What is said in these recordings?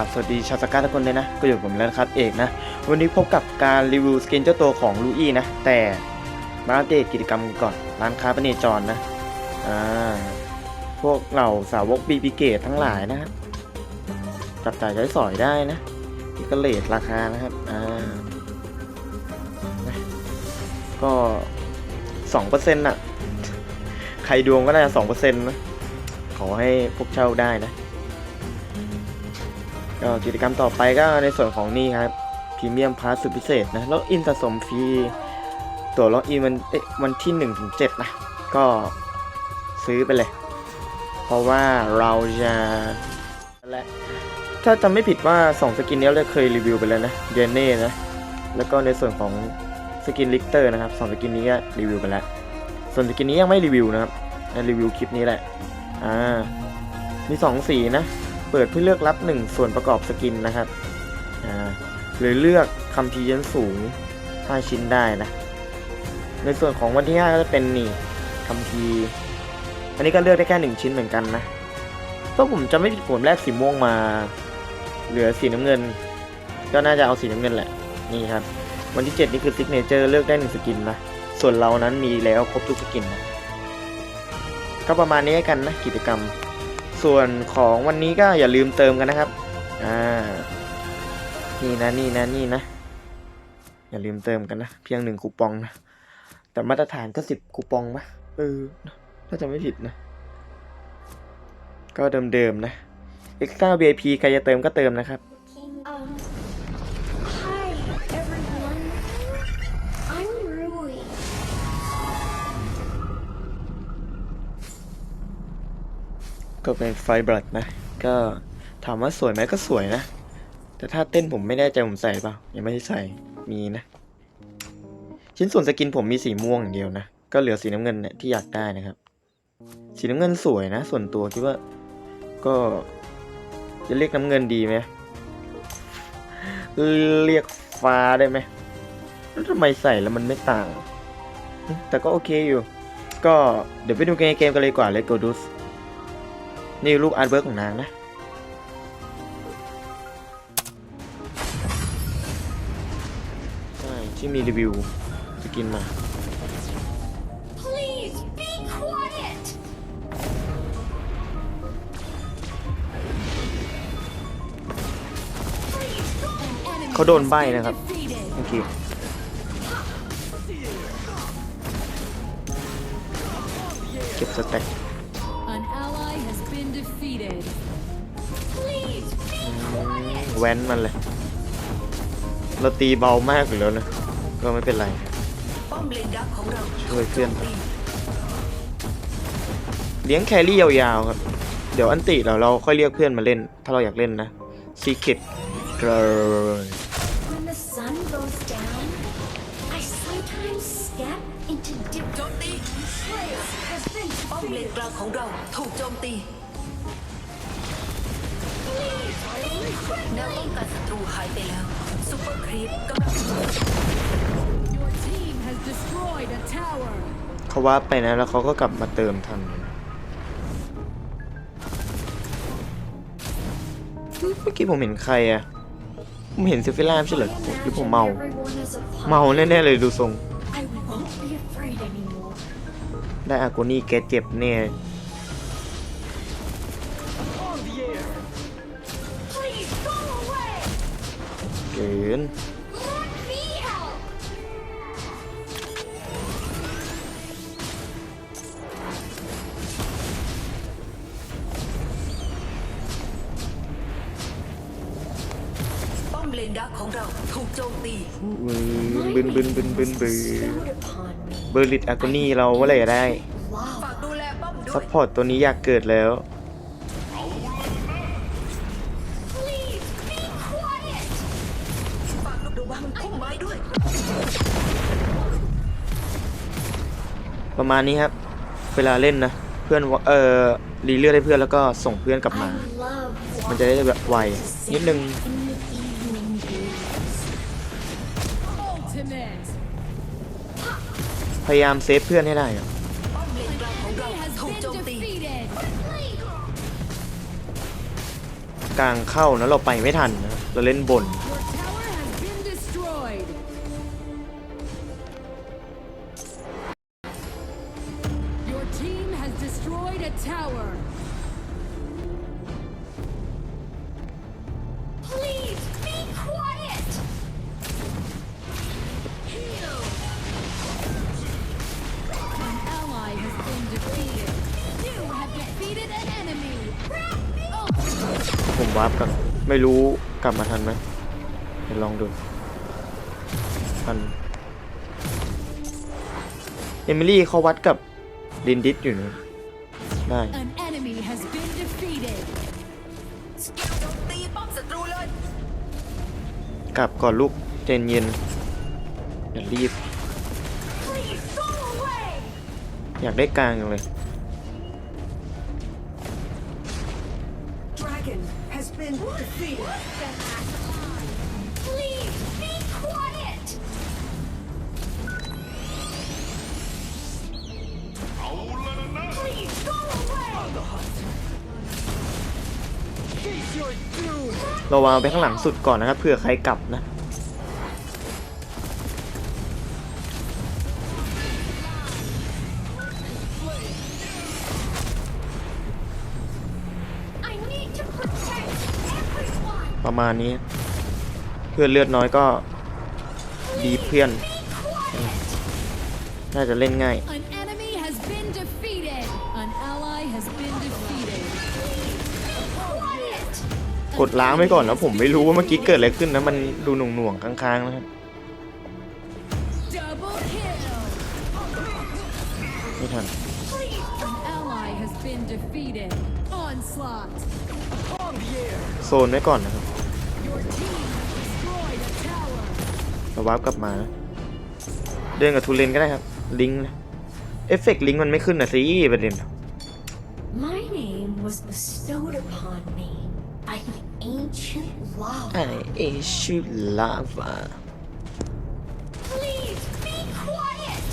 กับสวัสดีชาวสกาทุกคนเลยนะ ก็อยู่กับผมแล้วนะครับเอกนะ วันนี้พบกับการรีวิวสกินเจ้าตัวของลูอี้นะ แต่มาอัปเดตกิจกรรมก่อน ร้านค้าปณีจรนะ อ่า พวกเหล่าสาวกบีบีเกตทั้งหลายนะจับจ่ายใช้สอยได้นะที่ก็เลทราคานะครับ อ่านะก็สองเปอร์เซ็นต์ะใครดวงก็ได้สองเปอร์เซ็นต์นะ ขอให้พวกเช่าได้นะ ก็กิจกรรมต่อไปก็ในส่วนของนี่ครับพรีเมียมพาสสุดพิเศษนะล็อกอินสะสมฟรีตัวล็อกอินวันเอ๊ะวันที่1ถึง7นะก็ซื้อไปเลย เพราะว่าเราจะและถ้าจำไม่ผิดว่า 2 สกินนี้เราเคยรีวิวไปแล้วนะเยเน่นะ แล้วก็ในส่วนของสกินลิกเตอร์นะครับสองสกินนี้ก็รีวิวไปแล้ว ส่วนสกินนี้ยังไม่รีวิวนะครับในรีวิวคลิปนี้แหละอ่ามี 2 สีนะ เปิดเพื่อเลือกรับ 1 ส่วนประกอบสกินนะครับหรือเลือกคำพียันสูง 5 ชิ้นได้นะ ในส่วนของวันที่ 5 ก็จะเป็นนี่คำพีอันนี้ก็เลือกได้แค่ 1 ชิ้นเหมือนกันนะถ้าผมจะไม่ผิดผมแรกสีม่วงมา เหลือสีน้ำเงิน ก็น่าจะเอาสีน้ำเงินแหละ นี่ครับ วันที่ 7 นี่คือซิกเนเจอร์เลือกได้ 1 สกินนะ ส่วนเรานั้นมีแล้วครบทุกสกินนะ ก็ประมาณนี้กันนะกิจกรรม ส่วนของวันนี้ก็อย่าลืมเติมกันนะครับ อ่า นี่นะนี่นะนี่นะ อย่าลืมเติมกันนะ เพียงหนึ่งคูปองนะ แต่มาตรฐานก็สิบคูปองปะเออ ถ้าจะไม่ผิดนะ ก็เดิมๆนะ Extra VIP ใครจะเติมก็เติมนะครับ ก็เป็นไฟบลัดนะ ก็ถามว่าสวยไหมก็สวยนะ แต่ถ้าเต้นผมไม่แน่ใจผมใส่เปล่า ยังไม่ได้ใส่ มีนะ ชิ้นส่วนสกินผมมีสีม่วงอย่างเดียวนะ ก็เหลือสีน้ำเงินเนี่ยที่อยากได้นะครับ สีน้ำเงินสวยนะ ส่วนตัวคิดว่า ก็จะเรียกน้ำเงินดีไหม เรียกฟ้าได้ไหม แล้วทำไมใส่แล้วมันไม่ต่าง แต่ก็โอเคอยู่ ก็เดี๋ยวไปดูเกมเกมกันเลยกว่าเลยโกดูส นี่รูปอาร์ตเวิร์กของนางนะ ใช่ ที่มีรีวิวสกินมา Please be quiet. เขาโดนใบนะครับโอเคเก็บสแต็ก แว้นมันเลย เราตีเบามากอยู่แล้วนะ ก็ไม่เป็นไรป้อมเลนดักของเราช่วยเพื่อนเลี้ยงแครี่ยาวๆครับ เดี๋ยวอันติเราเราค่อยเรียกเพื่อนมาเล่น ถ้าเราอยากเล่นนะ Secret Girl When the sun goes down, I sometimes step into โจ different มตี Slayer has been ป้อมเลน defeated. กลางของเราถูกโจมตี นว quickly. ป้องกันศัตรูหายไปแล้วซุปเปอร์ครีปกำลัง Your team has destroyed a tower. เขาว่าไปนะแล้วเขาก็กลับมาเติมทัน เมื่อกี้ผมเห็นใครอะผมเห็นซิฟิล่าไม่ใช่เหรอหรือผมเมา Everyone is a เมาแน่ๆเลยดูทรง I won't be afraid anymore. ได้อากูนี่แกเจ็บแน่ เกิน Let me help. ป้อมเลนดักของเราถูกโจมตีบึนบึนบึนบึนบึนบึน Bestowed upon me. เบอร์ลิตอากูนี่เราเมื่อไหร่จะได้ Lava. ฝากดูแลป้อมด้วซัพยพอร์ตตัวนี้อยากเกิดแล้ว ประมาณนี้ครับ เวลาเล่นนะ เพื่อนเอ่อรีเลือดให้เพื่อนแล้วก็ส่งเพื่อนกลับมา มันจะได้แบบไวนิดนึงพยายามเซฟเพื่อนให้ได้ครับกลางเรา Has ถูก been โจมตี defeated. กลางเข้านะเราไปไม่ทันนะเราเล่นบน the tower! Please be quiet! Heal! An ally has been defeated. You have defeated an enemy. ผมวาร์ปกันไม่รู้กลับมาทันไหมเดี๋ยวลองดู ทัน เอมิลี่เขาวัดกับดินดิสอยู่นะ ได้ an enemy has been defeated. สกิลโจมตีป้อมศัตรูเลย กลับก่อนลูกเจนเย็นอย่ารีบ Please go away! อยากได้กลางอย่างเลย Dragon has been defeated เราวางไปข้างหลังสุดก่อนนะครับเผื่อใครกลับนะประมาณนี้ เพื่อนเลือดน้อยก็ดีเพื่อน น่าจะเล่นง่าย กดล้างไว้ก่อนแล้วผมไม่รู้ว่าเมื่อกี้เกิดอะไรขึ้นนะมันดูหน่วงๆค้างๆนะครับไม่ทันโซนไว้ก่อนนะครับเราวาร์ปกลับมา เดินกับทูเลนก็ได้ครับ ลิงนะเอฟเฟกต์ลิงมันไม่ขึ้นนะสิประเด็น My name was bestowed upon me by the ancient lava. ไอเอชูลาวา Please be quiet!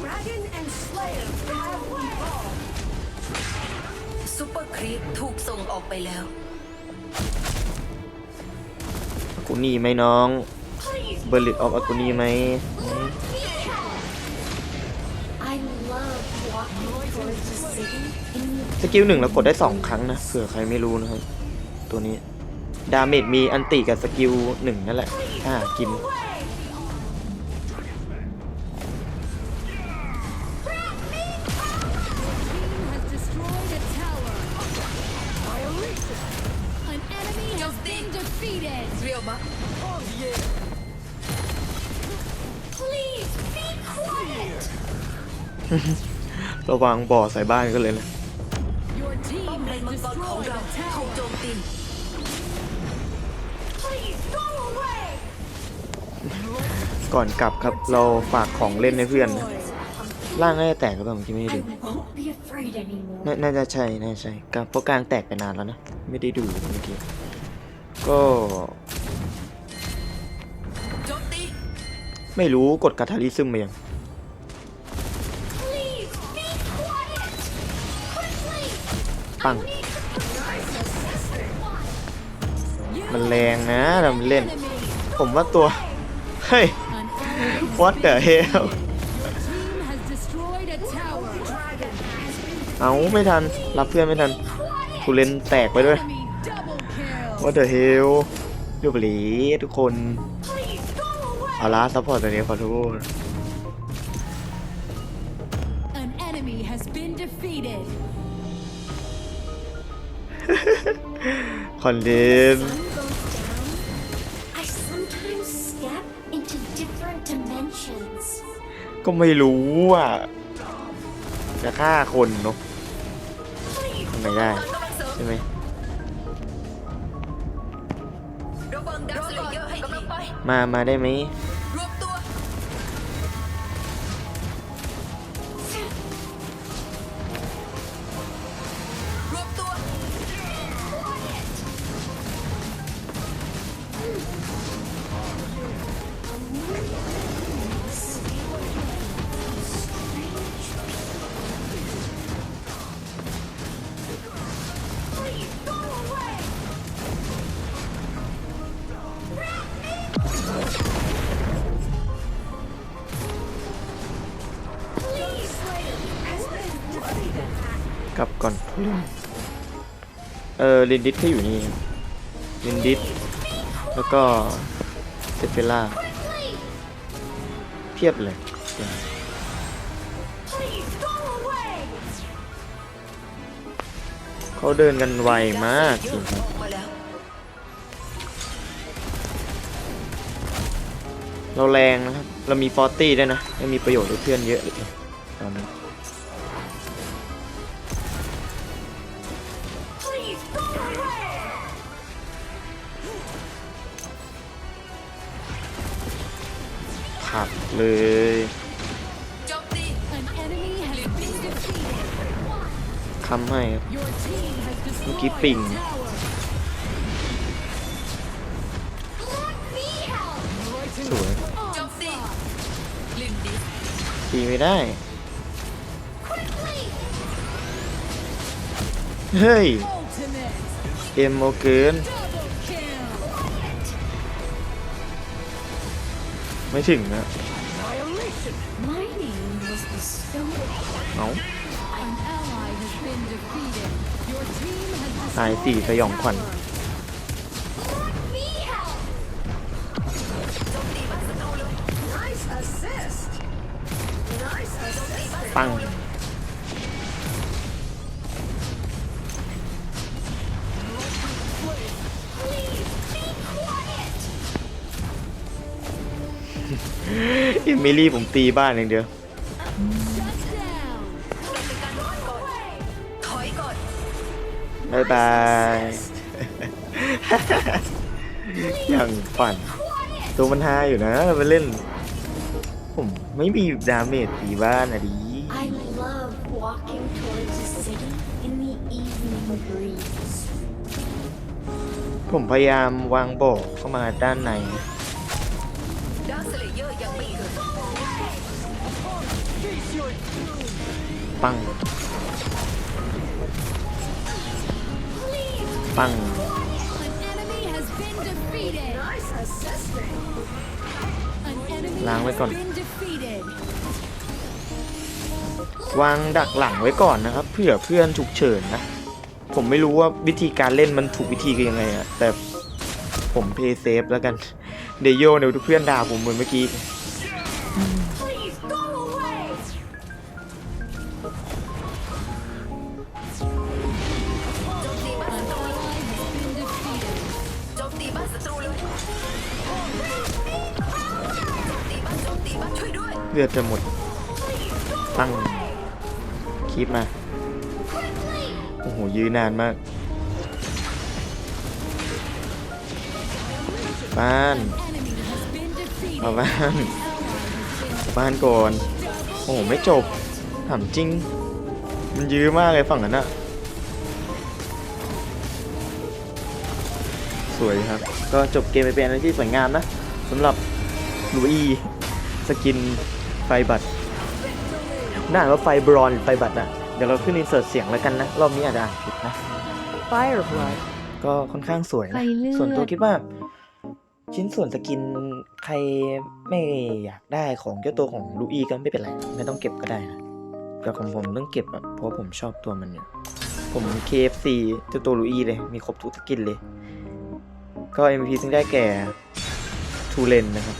Dragon and Slayer have evolved ซูเปอร์ครีปถูกส่งออกไปแล้วอากูนี่ไหมน้อง Please เบอร์ลิตออฟอากูนี่ไหม I สกิลหนึ่งเรากดได้สองครั้งนะเผื่อใครไม่รู้นะครับ ตัวนี้ ดาเมจมีอันติกับสกิลหนึ่งนั่นแหละอ่ากิน ระวังบ่อใส่บ้านก็เลยนะ Your ป้อม team เล has นมังกรของ destroyed เรา a ถูก tower. โจมตี Please go away! ก่อนกลับครับเราฝากของเล่นให้เพื่อนนะร่างน่าจะแตกหรือเปล่าเมื่อกี้ไม่ได้ I ดู won't be afraid anymore. นาน่าจะใช่น่าจะใช่กลางเพราะกลางแตกไปนานแล้วนะ ไม่ได้ดูเมื่อกี้ ก็โจมตี ไม่รู้กดกาทาลิซึมมายัง ปัง มันแรงนะทำเล่น ผมว่าตัว เฮ้ย what the hell เอาไม่ทัน รับเพื่อนไม่ทันกูเล่นแตกไปด้วย what the hell ยูบลีทุกคน เอาละซัพพอร์ตตัวนี้ขอโทษ คอนเทน Sun goes down. I sometimes step into different dimensions. ก็ไม่รู้อะ จะฆ่าคนเนาะทำไงได้กำลังเสริมใช่ไหมระวังดักสเลเยอร์ให้กำลังไปมา มาได้ไหมรวม เออลินดิสก็อยู่นี่ลินดิสแล้วก็เซเฟล่าเพียบเลยเขาเดินกันไวมากจริงครับเราแรงนะครับ เรามีฟอร์ตี้ด้วยนะยังมีประโยชน์กับเพื่อนเยอะเลยตอนนี้ัดเลยทำให้เมื่อกี้ปิงสวยตีไม่ได้ เฮ้ย เอ็มโมเกิน ไม่ถึงนะ My name was bestowed upon เอา An ally has been defeated. Your team has ตาย destroyed สี่สยองขวัญ Let me เอมิลี่ผมตีบ้านอย่างเดียว shut down. เป็นการรอดก่อนถอยก่อนบายบายอย่างฝัน ตัวมันฮาอยู่นะมาเล่น ผมไม่มีดาเมจตีบ้านอะดี I love walking towards the city in the evening breeze. ผมพยายามวางโบกเข้ามาด้านในดาร์คสเลเยอร์ยังไม่เกิดปัง ปัง An enemy has been defeated. Nice assisting. An enemy Lang has với con. been defeated. วางดักหลังไว้ก่อนนะครับ เผื่อเพื่อนฉุกเฉินนะ ผมไม่รู้ว่าวิธีการเล่นมันถูกวิธีกันยังไงอะแต่ผมเพย์เซฟแล้วกัน เดโยเนี่ยทุกเพื่อนด่าผมเหมือนเมื่อกี้ เลือดจะหมด ตั้งคลิปมา โอ้โห ยื้นานมากบ้าน defeated. มาบ้าน Ally has been บ้านก่อน โอ้โหไม่จบถามจริง มันยื้อมากเลยฝั่งนั้นอะสวยครับ ก็จบเกมไปเป็นอะไรที่สวยงามนะสำหรับลูอีสกินไฟบัตรน่าอ่านว่าไฟบรอนหรือไฟบัตรอะเดี๋ยวเราขึ้นอินเสิร์ตเสียงแล้วกันนะ รอบนี้อาจจะอ่านผิดนะ Fireblood. ก็ค่อนข้างสวยไฟนะเลือดส่วนตัวคิดว่า ชิ้นส่วนสกินใครไม่อยากได้ของเจ้าตัวของลูอี้ก็ไม่เป็นไร ไม่ต้องเก็บก็ได้นะแต่ของผมต้องเก็บอะเพราะผมชอบตัวมันเนี่ยผม KFC เจ้าตัวลูอี้เลย มีครบทุกสกินเลย ก็ MVP ซึ่งได้แก่ทูเลนนะครับ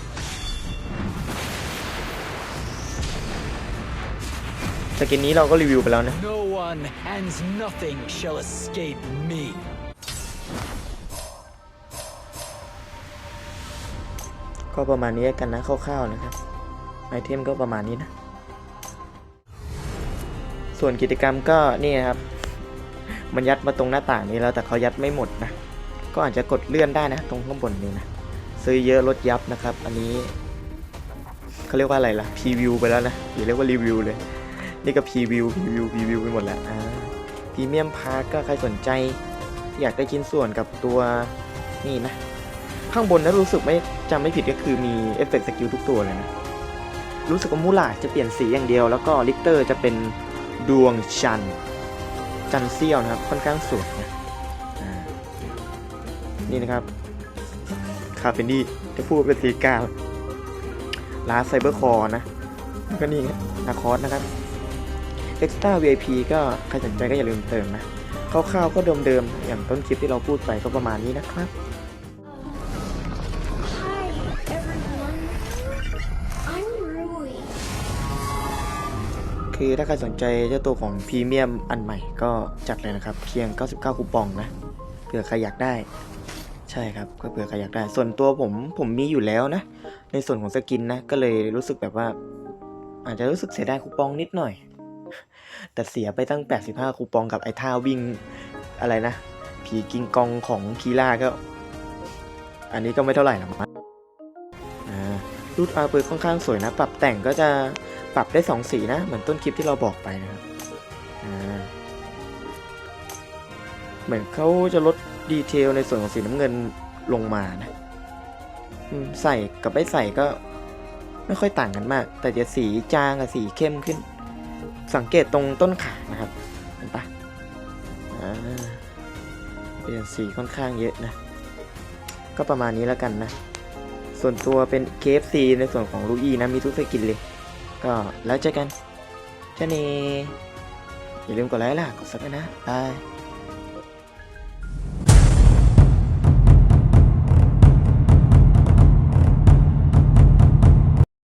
สกินนี้เราก็รีวิวไปแล้วนะ ก็ประมาณนี้กันนะคร่าวๆนะครับไอเทมก็ประมาณนี้นะ ส่วนกิจกรรมก็นี่นะครับ มันยัดมาตรงหน้าต่างนี้แล้วแต่เขายัดไม่หมดนะ ก็อาจจะกดเลื่อนได้นะ ตรงข้างบนนี้นะ ซื้อเยอะลดยับนะครับ อันนี้เขาเรียกว่าอะไรล่ะพรีวิวไปแล้วนะอย่าเรียกว่ารีวิวเลย นี่ก็พรีวิวพรีวิวพรีวิวไปหมดแล้วอ่าพรีเมียมพาร์ก็ใครสนใจ อยากได้ชิ้นส่วนกับตัวนี่นะ ข้างบนนะรู้สึกไม่จำไม่ผิดก็คือมีเอฟเฟกต์สกิลทุกตัวเลยนะ รู้สึกว่ามูลาจะเปลี่ยนสีอย่างเดียว แล้วก็ลิกเตอร์จะเป็นดวงจันจันเสี้ยวนะครับค่อนข้างสวยนะนี่นะครับคาเฟนดี้จะพูดเป็นสีกาลาไซเบอร์คอร์นะแล้วก็นี่นาคอสนะครับ Extra VIP ก็ใครสนใจก็อย่าลืมเติมนะคร่าวๆก็เดิมๆอย่างต้นคลิปที่เราพูดไปก็ประมาณนี้นะครับ คือถ้าใครสนใจเจ้าตัวของพรีเมียมอันใหม่ก็จัดเลยนะครับเพียง 99 คูปองนะเผื่อใครอยากได้ ใช่ครับก็เผื่อใครอยากได้ ส่วนตัวผมผมมีอยู่แล้วนะ ในส่วนของสกินนะ ก็เลยรู้สึกแบบว่า อาจจะรู้สึกเสียดายคูปองนิดหน่อย แต่เสียไปตั้ง 85 คูปองกับไอ้ท่าวิ่งอะไรนะ ผีกิงกองของคีล่าก็ อันนี้ก็ไม่เท่าไหร่หรอกมั้งรูดอาร์เปิดค่อนข้างสวยนะ ปรับแต่งก็จะ ปรับได้ 2 สีนะ เหมือนต้นคลิปที่เราบอกไปนะครับเหมือนเขาจะลดดีเทลในส่วนของสีน้ำเงินลงมานะใส่กับไม่ใส่ก็ไม่ค่อยต่างกันมาก แต่จะสีจางกับสีเข้มขึ้น สังเกตตรงต้นขานะครับเห็นปะเปลี่ยนสีค่อนข้างเยอะนะ ก็ประมาณนี้แล้วกันนะ ส่วนตัวเป็น KFC ในส่วนของลูอีนะ มีทุกสกินเลย ก็แล้วเจอกันเจนี่อย่าลืมกดไลค์ล่ะ กดซับด้วยนะบาย